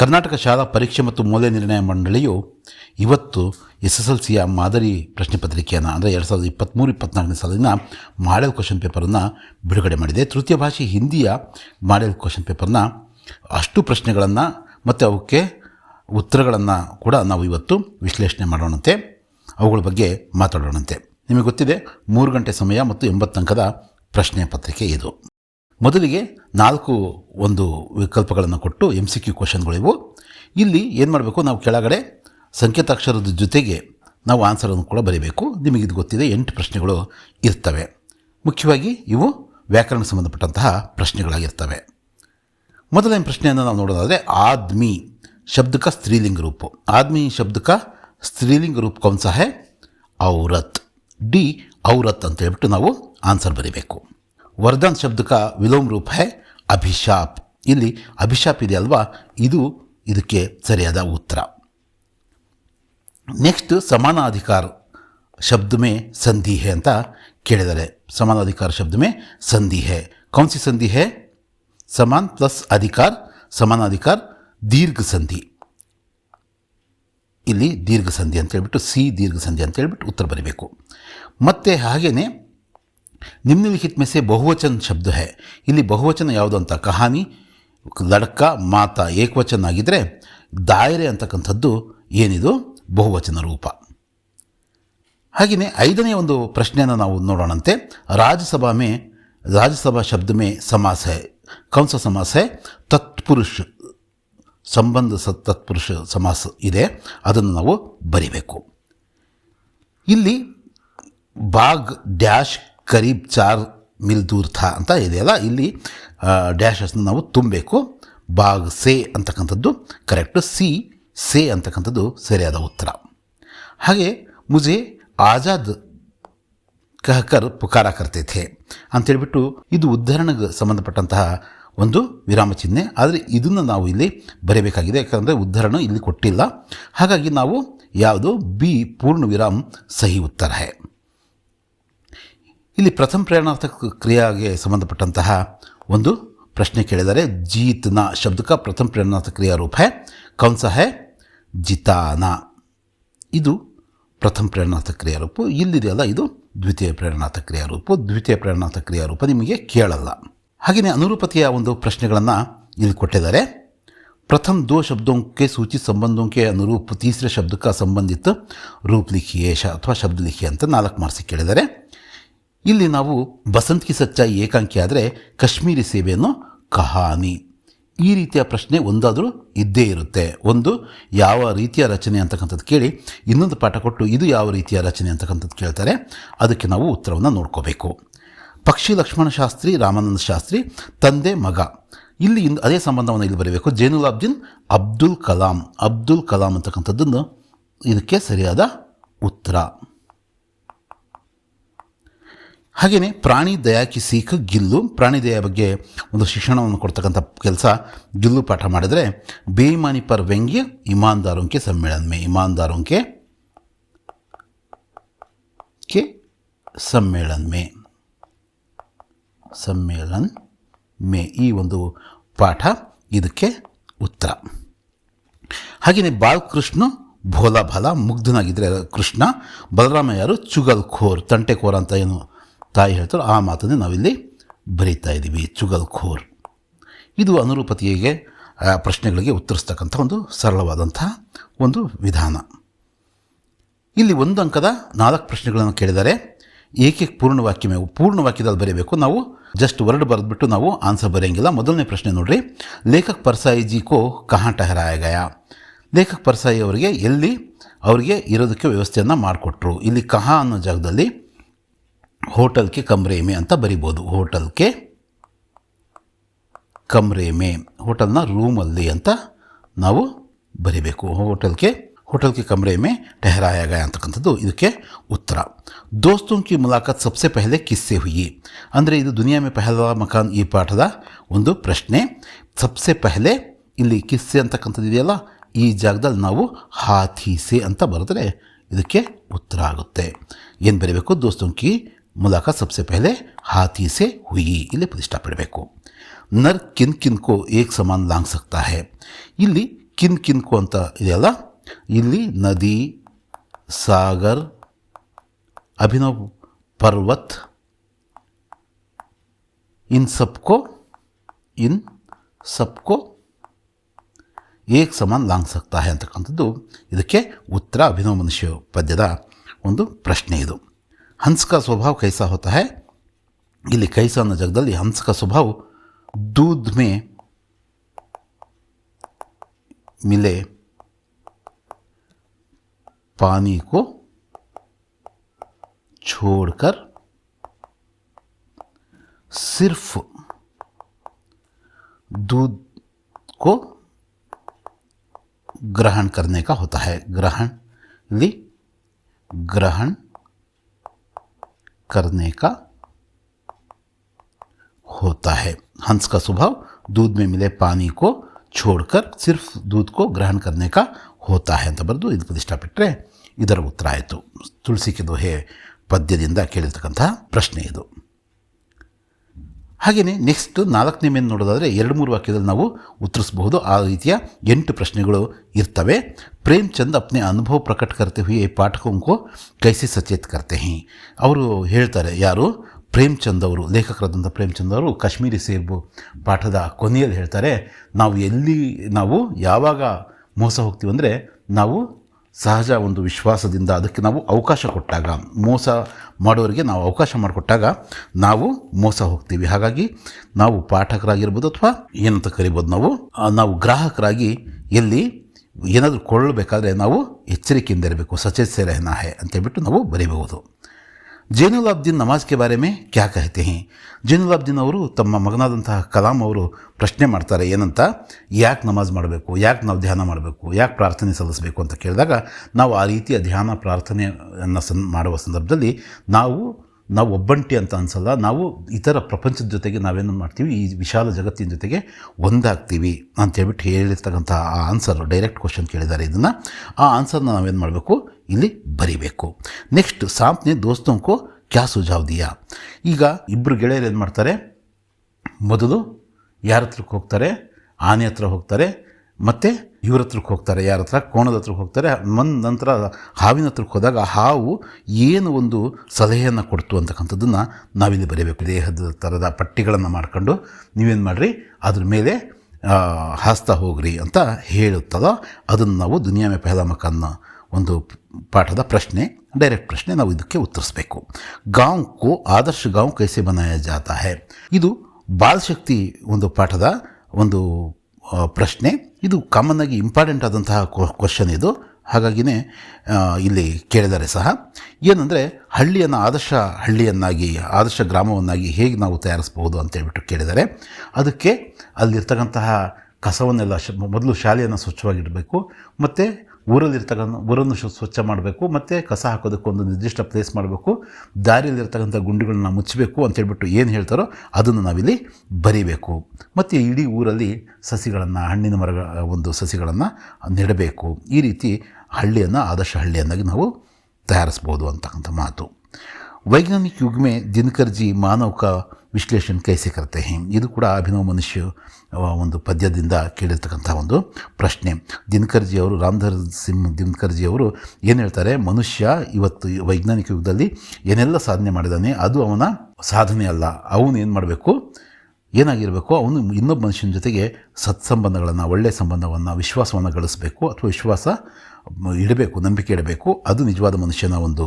ಕರ್ನಾಟಕ ಶಾಲಾ ಪರೀಕ್ಷೆ ಮತ್ತು ಮೌಲ್ಯ ನಿರ್ಣಯ ಮಂಡಳಿಯು ಇವತ್ತು ಎಸ್ ಎಸ್ ಎಲ್ ಸಿಯ ಮಾದರಿ ಪ್ರಶ್ನೆ ಪತ್ರಿಕೆಯನ್ನು, ಅಂದರೆ ಎರಡು ಸಾವಿರದ ಇಪ್ಪತ್ತ್ಮೂರು ಇಪ್ಪತ್ನಾಲ್ಕನೇ ಸಾಲಿನ ಮಾಡೆಲ್ ಕ್ವಶನ್ ಪೇಪರನ್ನು ಬಿಡುಗಡೆ ಮಾಡಿದೆ. ತೃತೀಯ ಭಾಷೆ ಹಿಂದಿಯ ಮಾಡೆಲ್ ಕ್ವಶನ್ ಪೇಪರ್ನ ಅಷ್ಟು ಪ್ರಶ್ನೆಗಳನ್ನು ಮತ್ತು ಅವಕ್ಕೆ ಉತ್ತರಗಳನ್ನು ಕೂಡ ನಾವು ಇವತ್ತು ವಿಶ್ಲೇಷಣೆ ಮಾಡೋಣಂತೆ. ಅವುಗಳ ಬಗ್ಗೆ ಮಾತಾಡೋಣಂತೆ. ನಿಮಗೆ ಗೊತ್ತಿದೆ, ಮೂರು ಗಂಟೆ ಸಮಯ ಮತ್ತು ಎಂಬತ್ತು ಅಂಕದ ಪ್ರಶ್ನೆ ಪತ್ರಿಕೆ ಇದು. ಮೊದಲಿಗೆ ನಾಲ್ಕು ಒಂದು ವಿಕಲ್ಪಗಳನ್ನು ಕೊಟ್ಟು ಎಂ ಸಿ ಕ್ಯೂ ಕ್ವಶನ್ಗಳಿವು ಇಲ್ಲಿ ಏನು ಮಾಡಬೇಕು? ನಾವು ಕೆಳಗಡೆ ಸಂಕೇತಾಕ್ಷರದ ಜೊತೆಗೆ ನಾವು ಆನ್ಸರನ್ನು ಕೂಡ ಬರೀಬೇಕು. ನಿಮಗಿದು ಗೊತ್ತಿದೆ, ಎಂಟು ಪ್ರಶ್ನೆಗಳು ಇರ್ತವೆ. ಮುಖ್ಯವಾಗಿ ಇವು ವ್ಯಾಕರಣ ಸಂಬಂಧಪಟ್ಟಂತಹ ಪ್ರಶ್ನೆಗಳಾಗಿರ್ತವೆ. ಮೊದಲನೇ ಪ್ರಶ್ನೆಯನ್ನು ನಾವು ನೋಡೋದಾದರೆ ಆದ್ಮಿ ಶಬ್ದಕ ಸ್ತ್ರೀಲಿಂಗ ರೂಪು. ಆದ್ಮಿ ಶಬ್ದಕ ಸ್ತ್ರೀಲಿಂಗ ರೂಪ ಕೌನ್ಸಹೆ ಔರತ್. ಡಿ ಔರತ್ ಅಂತ ಹೇಳ್ಬಿಟ್ಟು ನಾವು ಆನ್ಸರ್ ಬರೀಬೇಕು. ವರದಾನ್ ಶಬ್ದಕ ವಿಲೋಮ ರೂಪ ಹೈ ಅಭಿಶಾಪ್. ಇಲ್ಲಿ ಅಭಿಶಾಪ್ ಇದೆ ಅಲ್ವಾ? ಇದು ಇದಕ್ಕೆ ಸರಿಯಾದ ಉತ್ತರ. ನೆಕ್ಸ್ಟ್ ಸಮಾನಾಧಿಕಾರ ಶಬ್ದಮೇ ಸಂಧಿ ಹೇ ಅಂತ ಕೇಳಿದ್ದಾರೆ ಸಮಾನಾಧಿಕಾರ ಶಬ್ದಮೇ ಸಂಧಿ ಹೇ. ಕೌನ್ಸಿ ಸಂಧಿ ಹೇ? ಸಮಾನ್ ಪ್ಲಸ್ ಅಧಿಕಾರ, ಸಮಾನಾಧಿಕಾರ, ದೀರ್ಘ ಸಂಧಿ. ಇಲ್ಲಿ ದೀರ್ಘ ಸಂಧಿ ಅಂತ ಹೇಳ್ಬಿಟ್ಟು ಸಿ ದೀರ್ಘ ಸಂಧಿ ಅಂತ ಹೇಳ್ಬಿಟ್ಟು ಉತ್ತರ ಬರೀಬೇಕು. ಮತ್ತು ಹಾಗೆಯೇ ನಿಮ್ನಲಿಖಿತ ಮೆಸೆ ಬಹುವಚನ ಶಬ್ದ ಹೇ. ಇಲ್ಲಿ ಬಹುವಚನ ಯಾವುದು ಅಂತ ಕಹಾನಿ ಲಡ್ಕ ಮಾತ ಏಕವಚನ ಆಗಿದ್ದರೆ ದಾಯರೆ ಅಂತಕ್ಕಂಥದ್ದು ಏನಿದು? ಬಹುವಚನ ರೂಪ. ಹಾಗೆಯೇ ಐದನೇ ಒಂದು ಪ್ರಶ್ನೆಯನ್ನು ನಾವು ನೋಡೋಣಂತೆ. ರಾಜ್ಯಸಭಾ ಮೇ, ರಾಜ್ಯಸಭಾ ಶಬ್ದ ಮೇ ಸಮಾಸ ಹೇ. ಕಂಸ ಸಮಾಸ ಹೇ? ತತ್ಪುರುಷ ಸಂಬಂಧ ತತ್ಪುರುಷ ಸಮಾಸ ಇದೆ. ಅದನ್ನು ನಾವು ಬರಿಬೇಕು. ಇಲ್ಲಿ ಬಾಗ್ ಡ್ಯಾಶ್ ಕರೀಬ್ ಚಾರ್ ಮಿಲ್ ದೂರ್ ಥಾ ಅಂತ ಇದೆಯಲ್ಲ ಇಲ್ಲಿ ಡ್ಯಾಶಸ್ನ ನಾವು ತುಂಬಬೇಕು. ಬಾಗ್ ಸೆ ಅಂತಕ್ಕಂಥದ್ದು ಕರೆಕ್ಟು ಸಿ, ಸೆ ಅಂತಕ್ಕಂಥದ್ದು ಸರಿಯಾದ ಉತ್ತರ. ಹಾಗೆ ಮುಜೆ ಆಜಾದ್ ಕಹಕರ್ ಪುಕಾರ ಕರ್ತೈತೆ ಅಂತೇಳ್ಬಿಟ್ಟು ಇದು ಉದ್ಧರಣೆಗೆ ಸಂಬಂಧಪಟ್ಟಂತಹ ಒಂದು ವಿರಾಮ ಚಿಹ್ನೆ. ಆದರೆ ಇದನ್ನು ನಾವು ಇಲ್ಲಿ ಬರೆಯಬೇಕಾಗಿದೆ ಯಾಕಂದರೆ ಉದ್ಧರಣ ಇಲ್ಲಿ ಕೊಟ್ಟಿಲ್ಲ. ಹಾಗಾಗಿ ನಾವು ಯಾವುದು ಬಿ ಪೂರ್ಣ ವಿರಾಮ್ ಸಹಿ ಉತ್ತರ ಹೇ. ಇಲ್ಲಿ ಪ್ರಥಮ ಪ್ರೇರಣಾರ್ಥಕ ಕ್ರಿಯೆಗೆ ಸಂಬಂಧಪಟ್ಟಂತಹ ಒಂದು ಪ್ರಶ್ನೆ ಕೇಳಿದರೆ ಜೀತ್ನ ಶಬ್ದಕ ಪ್ರಥಮ ಪ್ರೇರಣಾರ್ಥ ಕ್ರಿಯಾ ರೂಪ ಕೌನ್ಸ ಹೇ ಜಿತಾನ. ಇದು ಪ್ರಥಮ ಪ್ರೇರಣಾರ್ಥ ಕ್ರಿಯಾ ರೂಪ. ಇಲ್ಲಿದೆಯಲ್ಲ ಇದು ದ್ವಿತೀಯ ಪ್ರೇರಣಾರ್ಥ ಕ್ರಿಯಾ ರೂಪ. ದ್ವಿತೀಯ ಪ್ರೇರಣಾರ್ಥ ಕ್ರಿಯಾ ರೂಪ ನಿಮಗೆ ಕೇಳಲ್ಲ. ಹಾಗೆಯೇ ಅನುರೂಪತೆಯ ಒಂದು ಪ್ರಶ್ನೆಗಳನ್ನು ಇಲ್ಲಿ ಕೊಟ್ಟಿದ್ದಾರೆ. ಪ್ರಥಮ ದೋ ಶಬ್ದೋಂಕೆ ಸೂಚಿತ ಸಂಬಂಧೋಂಕೆ ಅನುರೂಪ ತೀಸ್ರ ಶಬ್ದಕ್ಕೆ ಸಂಬಂಧಿತ ರೂಪ್ ಏಷ ಅಥವಾ ಶಬ್ದ ಲಿಖಿ ಅಂತ ನಾಲ್ಕು ಮಾರ್ಸಿ ಕೇಳಿದ್ದಾರೆ. ಇಲ್ಲಿ ನಾವು ಬಸಂತ್ ಕಿ ಸಚ್ಚ ಏಕಾಂಕಿ ಆದರೆ ಕಾಶ್ಮೀರಿ ಸೇವೆಯನ್ನು ಕಹಾನಿ. ಈ ರೀತಿಯ ಪ್ರಶ್ನೆ ಒಂದಾದರೂ ಇದ್ದೇ ಇರುತ್ತೆ. ಒಂದು, ಯಾವ ರೀತಿಯ ರಚನೆ ಅಂತಕ್ಕಂಥದ್ದು ಕೇಳಿ, ಇನ್ನೊಂದು ಪಾಠ ಕೊಟ್ಟು ಇದು ಯಾವ ರೀತಿಯ ರಚನೆ ಅಂತಕ್ಕಂಥದ್ದು ಕೇಳ್ತಾರೆ. ಅದಕ್ಕೆ ನಾವು ಉತ್ತರವನ್ನು ನೋಡ್ಕೋಬೇಕು. ಪಕ್ಷಿ ಲಕ್ಷ್ಮಣ ಶಾಸ್ತ್ರಿ, ರಾಮಾನಂದ ಶಾಸ್ತ್ರಿ, ತಂದೆ ಮಗ. ಇಲ್ಲಿ ಇಂದು ಅದೇ ಸಂಬಂಧವನ್ನು ಇಲ್ಲಿ ಬರೀಬೇಕು. ಜೈನುಲಾಬ್ದೀನ್ ಅಬ್ದುಲ್ ಕಲಾಂ. ಅಬ್ದುಲ್ ಕಲಾಂ ಅಂತಕ್ಕಂಥದ್ದನ್ನು ಇದಕ್ಕೆ ಸರಿಯಾದ ಉತ್ತರ. ಹಾಗೆಯೇ ಪ್ರಾಣಿ ದಯಾ ಕಿ ಗಿಲ್ಲು, ಪ್ರಾಣಿ ದಯಾ ಬಗ್ಗೆ ಒಂದು ಶಿಕ್ಷಣವನ್ನು ಕೊಡ್ತಕ್ಕಂಥ ಕೆಲಸ ಗಿಲ್ಲು ಪಾಠ ಮಾಡಿದರೆ ಬೇಮಾನಿ ಪರ್ ವ್ಯಂಗ್ಯ ಇಮಾನ್ದಾರೋಂಕೆ ಸಮ್ಮೇಳನ್ಮೆ ಇಮಾನ್ದಾರೋಂಕೆ ಕೆ ಸಮ್ಮೇಳನ ಸಮ್ಮೇಳನ್ಮೆ ಸಮ್ಮೇಳನ ಮೇ ಈ ಒಂದು ಪಾಠ ಇದಕ್ಕೆ ಉತ್ತರ. ಹಾಗೆಯೇ ಬಾಲಕೃಷ್ಣ ಭೋಲಾ ಬಾಲ ಮುಗ್ಧನಾಗಿದ್ದರೆ ಕೃಷ್ಣ ಬಲರಾಮ ಯಾರು? ತಂಟೆ ಖೋರ್ ಅಂತ ಏನು ತಾಯಿ ಹೇಳ್ತಾರೋ ಆ ಮಾತನ್ನೇ ನಾವಿಲ್ಲಿ ಬರೀತಾ ಇದ್ದೀವಿ ಚುಗಲ್ ಖೋರ್ ಇದು ಅನುರೂಪತೆಗೆ ಪ್ರಶ್ನೆಗಳಿಗೆ ಉತ್ತರಿಸ್ತಕ್ಕಂಥ ಒಂದು ಸರಳವಾದಂಥ ಒಂದು ವಿಧಾನ. ಇಲ್ಲಿ ಒಂದು ಅಂಕದ ನಾಲ್ಕು ಪ್ರಶ್ನೆಗಳನ್ನು ಕೇಳಿದ್ದಾರೆ ಏಕೆ ಪೂರ್ಣ ವಾಕ್ಯ ಮೇವು ಪೂರ್ಣ ವಾಕ್ಯದಲ್ಲಿ ಬರೀಬೇಕು? ನಾವು ಜಸ್ಟ್ ವರ್ಡ್ ಬರೆದ್ಬಿಟ್ಟು ನಾವು ಆನ್ಸರ್ ಬರೆಯಂಗಿಲ್ಲ. ಮೊದಲನೇ ಪ್ರಶ್ನೆ ನೋಡ್ರಿ. ಲೇಖಕ್ ಪರ್ಸಾಯಿ ಜಿ ಕೋ ಕಹಾ ಟಹರಾಯ ಗಯ ಲೇಖಕ್ ಪರ್ಸಾಯಿ ಅವರಿಗೆ ಎಲ್ಲಿ, ಅವರಿಗೆ ಇರೋದಕ್ಕೆ ವ್ಯವಸ್ಥೆಯನ್ನು ಮಾಡಿಕೊಟ್ರು. ಇಲ್ಲಿ ಕಹಾ ಅನ್ನೋ ಜಾಗದಲ್ಲಿ ಹೋಟೆಲ್ಗೆ ಕಮ್ರೇಮೆ ಅಂತ ಬರಿಬೋದು ಹೋಟೆಲ್ಗೆ ಕಮ್ರೇಮೆ ಹೋಟೆಲ್ನ ರೂಮಲ್ಲಿ ಅಂತ ನಾವು ಬರಿಬೇಕು ಹೋಟೆಲ್ಗೆ ಹೋಟೆಲ್ಗೆ ಕಮರೆ ಮೇ ठहराया गया ಅಂತಕ್ಕಂಥದ್ದು ಇದಕ್ಕೆ ಉತ್ತರ ದೋಸ್ತೋं की ಮುಲಾಕಾತ್ ಸಬ್ಸೆ ಪಹಲೆ ಕಿಸ್ಸೆ ಹುಯಿ ಅಂದರೆ ಇದು ದುನಿಯಾ ಮೇ ಪಹಲ ಮಕಾನ್ ಈ ಪಾಠದ ಒಂದು ಪ್ರಶ್ನೆ ಸಬ್ಸೆ ಪಹಲೆ ಇಲ್ಲಿ ಕಿಸ್ಸೆ ಅಂತಕ್ಕಂಥದ್ದು ಇದೆಯಲ್ಲ ಈ ಜಾಗದಲ್ಲಿ ನಾವು ಹಾಥೀಸೆ ಅಂತ ಬರೆದ್ರೆ ಇದಕ್ಕೆ ಉತ್ತರ ಆಗುತ್ತೆ ಏನು ಬರೀಬೇಕು ದೋಸ್ತೋं की ಮುಲಾಕಾತ್ ಸಬ್ಸೆ ಪಹಲೆ ಹಾಥೀಸೆ ಹುಯಿ ಇಲ್ಲಿ ಪ್ರತಿಷ್ಠಾಪಿಡಬೇಕು ನರ್ ಕಿನ್ ಕಿನ್ ಕೋ ಏಕ್ ಸಮಾನ್ ಲಾಂಗ್ ಸಕ್ತಾ ಹೇ ಇಲ್ಲಿ ಕಿನ್ ಕಿನ್ಕೋ ಅಂತ ಇದೆಯಲ್ಲ ಇಲ್ಲಿ ನದಿ ಸಾಗರ್ ಅಭಿನವ್ ಪರ್ವತ್ ಇನ್ ಸಬ್ಕೋ ಇನ್ ಸಬ್ಕೋ ಏಕ್ ಸಮಾನ್ ಲಾಂಗ್ ಸಕ್ತಾ ಹೇ ಅಂತಕ್ಕಂಥದ್ದು ಇದಕ್ಕೆ ಉತ್ತರ ಅಭಿನವ ಮನುಷ್ಯ ಪದ್ಯದ ಒಂದು ಪ್ರಶ್ನೆ ಇದು ಹಂಸ್ ಕಾ ಸ್ವಭಾವ ಕೈಸಾ ಹೋತಾ ಹೈ ಇಲ್ಲಿ ಕೈಸಾ ಅನ್ನೋ ಜಾಗದಲ್ಲಿ ಹಂಸ್ ಕಾ ಸ್ವಭಾವ दूध में मिले पानी को छोड़कर सिर्फ दूध को ग्रहण करने का होता है ग्रहण ली ग्रहण करने का होता है हंस का स्वभाव दूध में मिले पानी को छोड़कर सिर्फ दूध को ग्रहण करने का होता है ಅಂತ ಬರೆದು ಇದು ಪ್ರತಿಷ್ಠಾಪಿಟ್ಟರೆ ಇದರ ಉತ್ತರ ಆಯಿತು ತುಳಸಿಕೆ ದೋಹೆ ಪದ್ಯದಿಂದ ಕೇಳಿರ್ತಕ್ಕಂತಹ ಪ್ರಶ್ನೆ ಇದು ಹಾಗೆಯೇ ನೆಕ್ಸ್ಟ್ ನಾಲ್ಕನೇ ಮೇಲೆ ನೋಡೋದಾದರೆ ಎರಡು ಮೂರು ವಾಕ್ಯದಲ್ಲಿ ನಾವು ಉತ್ತರಿಸಬಹುದು. ಆ ರೀತಿಯ ಎಂಟು ಪ್ರಶ್ನೆಗಳು ಇರ್ತವೆ. ಪ್ರೇಮ್ ಚಂದ್ ಅಪ್ನೆ ಅನುಭವ ಪ್ರಕಟ ಕರ್ತೆ ಹುಯೇ ಪಾಠಕಂ ಕೈಸಿ ಸಚೇತ್ ಕರ್ತೆ ಹಿ. ಅವರು ಹೇಳ್ತಾರೆ, ಯಾರು? ಪ್ರೇಮ್ಚಂದ್ ಅವರು ಲೇಖಕರಾದಂಥ ಪ್ರೇಮ್ಚಂದ್ ಅವರು ಕಾಶ್ಮೀರಿ ಸೇಬು ಪಾಠದ ಕೊನೆಯಲ್ಲಿ ಹೇಳ್ತಾರೆ, ನಾವು ಎಲ್ಲಿ, ನಾವು ಯಾವಾಗ ಮೋಸ ಹೋಗ್ತೀವಂದರೆ ನಾವು ಸಹಜ ಒಂದು ವಿಶ್ವಾಸದಿಂದ ಅದಕ್ಕೆ ನಾವು ಅವಕಾಶ ಕೊಟ್ಟಾಗ, ಮೋಸ ಮಾಡೋರಿಗೆ ನಾವು ಅವಕಾಶ ಮಾಡಿಕೊಟ್ಟಾಗ ನಾವು ಮೋಸ ಹೋಗ್ತೀವಿ. ಹಾಗಾಗಿ ನಾವು ಪಾಠಕರಾಗಿರ್ಬೋದು ಅಥವಾ ಏನಂತ ಕರಿಬೋದು ನಾವು ನಾವು ಗ್ರಾಹಕರಾಗಿ ಎಲ್ಲಿ ಏನಾದರೂ ಕೊಳ್ಳಬೇಕಾದ್ರೆ ನಾವು ಎಚ್ಚರಿಕೆಯಿಂದ ಇರಬೇಕು. ಸಚೇತ್ ಸೆ ನಾಹೆ ಅಂತೇಳ್ಬಿಟ್ಟು ನಾವು ಬರೀಬಹುದು. ಜೈನುಲಾಬ್ದೀನ್ ನಮಾಜ್ಗೆ ಬಾರೆ ಕ್ಯಾ ಕಹತೆ ಹಿ? ಅವರು ತಮ್ಮ ಮಗನಾದಂತಹ ಕಲಾಂ ಅವರು ಪ್ರಶ್ನೆ ಮಾಡ್ತಾರೆ, ಏನಂತ? ಯಾಕೆ ನಮಾಜ್ ಮಾಡಬೇಕು? ಯಾಕೆ ನಾವು ಧ್ಯಾನ ಮಾಡಬೇಕು? ಯಾಕೆ ಪ್ರಾರ್ಥನೆ ಸಲ್ಲಿಸಬೇಕು ಅಂತ ಕೇಳಿದಾಗ, ನಾವು ಆ ರೀತಿಯ ಧ್ಯಾನ ಪ್ರಾರ್ಥನೆಯನ್ನು ಸನ್, ಮಾಡುವ ಸಂದರ್ಭದಲ್ಲಿ ನಾವು ನಾವು ಒಬ್ಬಂಟಿ ಅಂತ ಅನ್ಸಲ್ಲ, ನಾವು ಇತರ ಪ್ರಪಂಚದ ಜೊತೆಗೆ ನಾವೇನು ಮಾಡ್ತೀವಿ, ಈ ವಿಶಾಲ ಜಗತ್ತಿನ ಜೊತೆಗೆ ಒಂದಾಗ್ತೀವಿ ಅಂತೇಳ್ಬಿಟ್ಟು ಹೇಳಿರ್ತಕ್ಕಂಥ ಆ ಆನ್ಸರ್ ಡೈರೆಕ್ಟ್ ಕ್ವಶನ್ ಕೇಳಿದ್ದಾರೆ ಇದನ್ನು. ಆ ಆನ್ಸರ್ನ ನಾವೇನು ಮಾಡಬೇಕು? ಇಲ್ಲಿ ಬರಿಬೇಕು. ನೆಕ್ಸ್ಟ್ ಸಾಂಪ್ನೆ ದೋಸ್ತೋಂಕು ಕ್ಯಾ ಸುಜಾವ್ದಿಯಾ ದಿಯಾ? ಈಗ ಇಬ್ಬರು ಗೆಳೆಯರು ಏನು ಮಾಡ್ತಾರೆ? ಮೊದಲು ಯಾರ ಹತ್ರಕ್ಕೆ ಹೋಗ್ತಾರೆ? ಆನೆ ಹತ್ರ ಹೋಗ್ತಾರೆ. ಮತ್ತು ಇವ್ರ ಹತ್ರಕ್ಕೆ ಹೋಗ್ತಾರೆ, ಯಾರ ಹತ್ರ? ಕೋಣದ ಹತ್ರಕ್ಕೆ ಹೋಗ್ತಾರೆ. ಮನ್ ನಂತರ ಹಾವಿನ ಹತ್ರಕ್ಕೆ ಹೋದಾಗ ಹಾವು ಏನು ಒಂದು ಸಲಹೆಯನ್ನು ಕೊಡ್ತು ಅಂತಕ್ಕಂಥದ್ದನ್ನು ನಾವಿಲ್ಲಿ ಬರೀಬೇಕು. ದೇಹದ ಥರದ ಪಟ್ಟಿಗಳನ್ನು ಮಾಡ್ಕೊಂಡು ನೀವೇನು ಮಾಡಿರಿ? ಅದ್ರ ಮೇಲೆ ಹಾಸ್ತಾ ಹೋಗ್ರಿ ಅಂತ ಹೇಳುತ್ತದ? ಅದನ್ನು ನಾವು ದುನಿಯಾ ಮೇ ಪಹಲಾ ಮಕಾನ್ನ ಒಂದು ಪಾಠದ ಪ್ರಶ್ನೆ, ಡೈರೆಕ್ಟ್ ಪ್ರಶ್ನೆ ನಾವು ಇದಕ್ಕೆ ಉತ್ತರಿಸಬೇಕು. ಗಾಂವ್ ಕೋ ಆದರ್ಶ ಗಾಂವ್ ಕೈಸೆ ಬನಾಯ ಜಾತಾ ಹೇ? ಇದು ಬಾಲ್ ಶಕ್ತಿ ಒಂದು ಪಾಠದ ಒಂದು ಪ್ರಶ್ನೆ. ಇದು ಕಾಮನ್ ಆಗಿ ಇಂಪಾರ್ಟೆಂಟ್ ಆದಂತಹ ಕ್ವಶನ್ ಇದು. ಹಾಗಾಗಿನೇ ಇಲ್ಲಿ ಕೇಳಿದ್ದಾರೆ ಸಹ, ಏನಂದರೆ ಹಳ್ಳಿಯನ್ನು ಆದರ್ಶ ಹಳ್ಳಿಯನ್ನಾಗಿ, ಆದರ್ಶ ಗ್ರಾಮವನ್ನಾಗಿ ಹೇಗೆ ನಾವು ತಯಾರಿಸ್ಬೋದು ಅಂತೇಳ್ಬಿಟ್ಟು ಕೇಳಿದ್ದಾರೆ ಅದಕ್ಕೆ ಅಲ್ಲಿರ್ತಕ್ಕಂತಹ ಕಸವನ್ನೆಲ್ಲ ಮೊದಲು ಶಾಲೆಯನ್ನು ಸ್ವಚ್ಛವಾಗಿಡಬೇಕು, ಮತ್ತು ಊರಲ್ಲಿರ್ತಕ್ಕಂಥ, ಊರನ್ನು ಸ್ವಚ್ಛ ಮಾಡಬೇಕು, ಮತ್ತು ಕಸ ಹಾಕೋದಕ್ಕೆ ಒಂದು ನಿರ್ದಿಷ್ಟ ಪ್ಲೇಸ್ ಮಾಡಬೇಕು, ದಾರಿಯಲ್ಲಿರ್ತಕ್ಕಂಥ ಗುಂಡಿಗಳನ್ನ ಮುಚ್ಚಬೇಕು ಅಂತೇಳ್ಬಿಟ್ಟು ಏನು ಹೇಳ್ತಾರೋ ಅದನ್ನು ನಾವಿಲ್ಲಿ ಬರಿಬೇಕು. ಮತ್ತು ಇಡೀ ಊರಲ್ಲಿ ಸಸಿಗಳನ್ನು, ಹಣ್ಣಿನ ಮರಗಳ ಒಂದು ಸಸಿಗಳನ್ನು ನೆಡಬೇಕು. ಈ ರೀತಿ ಹಳ್ಳಿಯನ್ನು, ಆದರ್ಶ ಹಳ್ಳಿಯನ್ನಾಗಿ ನಾವು ತಯಾರಿಸ್ಬೋದು ಅಂತಕ್ಕಂಥ ಮಾತು. ವೈಜ್ಞಾನಿಕ युग में दिनकर जी मानव का ವಿಶ್ಲೇಷಣೆ ಕೈಸಿ ಕರ್ತೆ ಇದು ಕೂಡ ಅಭಿನವ ಮನುಷ್ಯ ಒಂದು ಪದ್ಯದಿಂದ ಕೇಳಿರ್ತಕ್ಕಂಥ ಒಂದು ಪ್ರಶ್ನೆ. ದಿನಕರ್ಜಿ ಅವರು, ರಾಮಧರ್ ಸಿಂಗ್ ದಿನಕರ್ಜಿ ಅವರು ಏನು ಹೇಳ್ತಾರೆ? ಮನುಷ್ಯ ಇವತ್ತು ವೈಜ್ಞಾನಿಕ ಯುಗದಲ್ಲಿ ಏನೆಲ್ಲ ಸಾಧನೆ ಮಾಡಿದ್ದಾನೆ ಅದು ಅವನ ಸಾಧನೆ ಅಲ್ಲ. ಅವನು ಏನು ಮಾಡಬೇಕು? ಏನಾಗಿರಬೇಕು ಅವನು ಇನ್ನೊಬ್ಬ ಮನುಷ್ಯನ ಜೊತೆಗೆ ಸತ್ಸಂಬಂಧಗಳನ್ನು ಒಳ್ಳೆಯ ಸಂಬಂಧವನ್ನು, ವಿಶ್ವಾಸವನ್ನು ಗಳಿಸಬೇಕು ಅಥವಾ ವಿಶ್ವಾಸ ಇಡಬೇಕು, ನಂಬಿಕೆ ಇಡಬೇಕು. ಅದು ನಿಜವಾದ ಮನುಷ್ಯನ ಒಂದು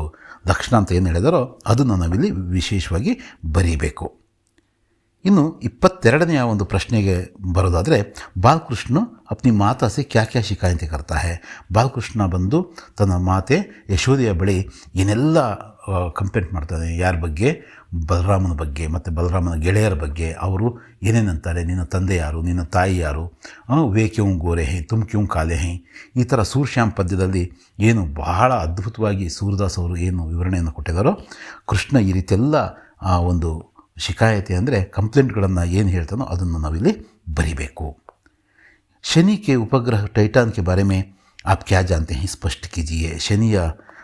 ಲಕ್ಷಣ ಅಂತ ಏನು ಹೇಳಿದಾರೋ ಅದನ್ನು ನಾವಿಲ್ಲಿ ವಿಶೇಷವಾಗಿ ಬರೀಬೇಕು. ಇನ್ನು ಇಪ್ಪತ್ತೆರಡನೆಯ ಒಂದು ಪ್ರಶ್ನೆಗೆ ಬರೋದಾದರೆ ಬಾಲಕೃಷ್ಣ ಅಪ್ನಿ ಮಾತಾಸೆ ಕ್ಯಾ ಕ್ಯಾ ಶಿಕಾಯಂತೆ ಕರ್ತಾ ಹೈ ಬಾಲಕೃಷ್ಣ ಬಂದು ತನ್ನ ಮಾತೆ ಯಶೋದೆಯ ಬಳಿ ಏನೆಲ್ಲ ಕಂಪ್ಲೇಂಟ್ ಮಾಡ್ತಾನೆ, ಯಾರ ಬಗ್ಗೆ? ಬಲರಾಮನ ಬಗ್ಗೆ ಮತ್ತು ಬಲರಾಮನ ಗೆಳೆಯರ ಬಗ್ಗೆ ಅವರು ಏನೇನಂತಾರೆ ನಿನ್ನ ತಂದೆ ಯಾರು ನಿನ್ನ ತಾಯಿ ಯಾರು ಆ, ವೇ ಕ್ಯೂ ಗೋರೆ ಹೈ ತುಮ್ ಕ್ಯೂ ಕಾಲೆ ಹೈ ಈ ಥರ ಸೂರ್ಶ್ಯಾಮ್ ಪದ್ಯದಲ್ಲಿ ಏನು ಬಹಳ ಅದ್ಭುತವಾಗಿ ಸೂರ್ದಾಸ್ ಅವರು ಏನು ವಿವರಣೆಯನ್ನು ಕೊಟ್ಟಿದ್ದಾರೋ ಕೃಷ್ಣ ಈ ರೀತಿಯೆಲ್ಲ ಆ ಒಂದು ಶಿಕಾಯತೆ ಅಂದರೆ ಕಂಪ್ಲೇಂಟ್ಗಳನ್ನು ಏನು ಹೇಳ್ತಾನೋ ಅದನ್ನು ನಾವಿಲ್ಲಿ ಬರಿಬೇಕು शनि के उपग्रह टाइटान के बारे में आप क्या जानते हैं स्पष्ट कीजिए ಶನಿಯ